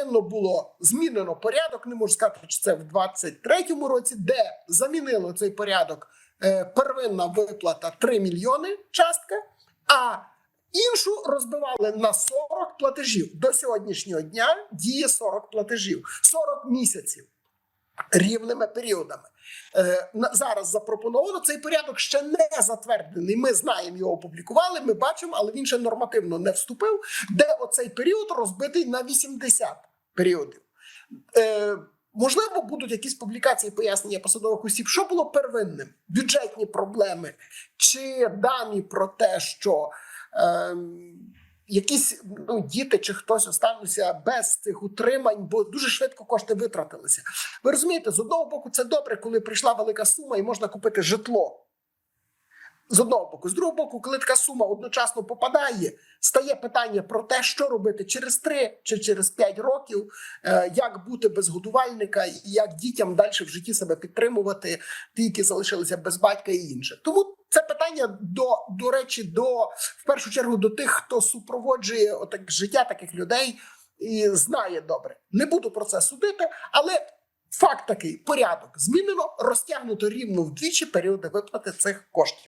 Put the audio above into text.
первинно було змінено порядок. Не можу сказати, чи це в 23-му році, де замінили цей порядок. е, Первинна виплата 3 мільйони частка, а іншу розбивали на 40 платежів. До сьогоднішнього дня діє 40 платежів, 40 місяців рівними періодами. Е, зараз запропоновано цей порядок ще не затверджений. Ми знаємо його опублікували. Ми бачимо, але він ще нормативно не вступив. Де оцей період розбитий на 80 періодів. Е, можливо, будуть якісь публікації пояснення посадових осіб, що було первинним: бюджетні проблеми чи дані про те, що. Е, Якісь ну, діти чи хтось остануться без цих утримань, бо дуже швидко кошти витратилися. Ви розумієте, з одного боку, це добре, коли прийшла велика сума і можна купити житло. З одного боку, з другого боку, коли така сума одночасно попадає, стає питання про те, що робити через 3 чи через 5 років, е, як бути без годувальника, і як дітям далі в житті себе підтримувати, ті, які залишилися без батька і інше. Тому це питання до, до речі, до в першу чергу до тих, хто супроводжує отак життя таких людей і знає добре. Не буду про це судити, але факт такий: порядок змінено, розтягнуто рівно вдвічі періоди виплати цих коштів.